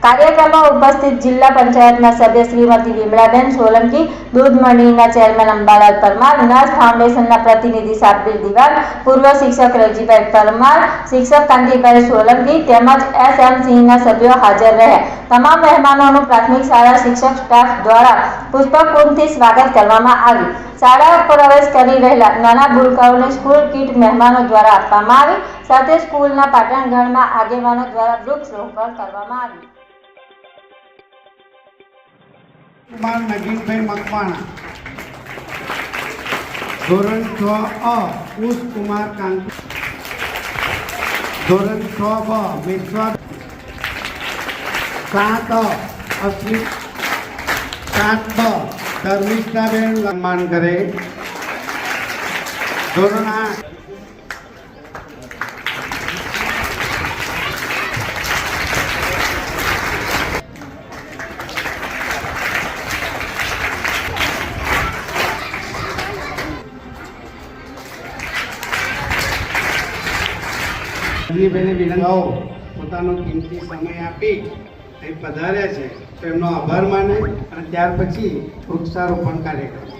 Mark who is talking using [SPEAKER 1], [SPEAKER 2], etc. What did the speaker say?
[SPEAKER 1] કાર્યક્રમમાં ઉપસ્થિત જિલ્લા પંચાયતના સભ્ય શ્રીમતી વિમળાબેન સોલંકી દૂધમંડીના ચેરમેન અંબાલાલ પરમાર નર્સ ફાઉન્ડેશનના પ્રતિનિધિ સાબીર દિવાન પૂર્વ શિક્ષક રજીભાઈ પરમાર, શિક્ષક કાંતિભાઈ સોલંકી તેમજ એસ એમ સિંહના સભ્યો હાજર રહ્યા. તમામ મહેમાનોનું પ્રાથમિક શાળા શિક્ષક, સ્ટાફ દ્વારા પુષ્પકુંભથી સ્વાગત કરવામાં આવ્યું. શાળા પ્રવેશ કરી રહેલા નાના ભૂલકાઓને સ્કૂલ કીટ મહેમાનો દ્વારા આપવામાં આવી. સાથે સ્કૂલના પાટણગઢમાં આગેવાનો દ્વારા વૃક્ષરોપણ કરવામાં આવ્યું.
[SPEAKER 2] કુમાર નગીનભાઈ મકવાણા. ધોરણ છ અ પુષ કુમાર કાંતિ ધોરણ છ બ વિશ્વા સાત અ અશ્વિત સાત બ ધર્મિષ્ઠાબેન સન્માન ધોરણ. આઠ બેને વિનંતી પોતાનો કિંમતી સમય આપી. અહીં પધાર્યા છે. તો એમનો આભાર માને અને ત્યાર પછી વૃક્ષારોપણ કાર્યક્રમ.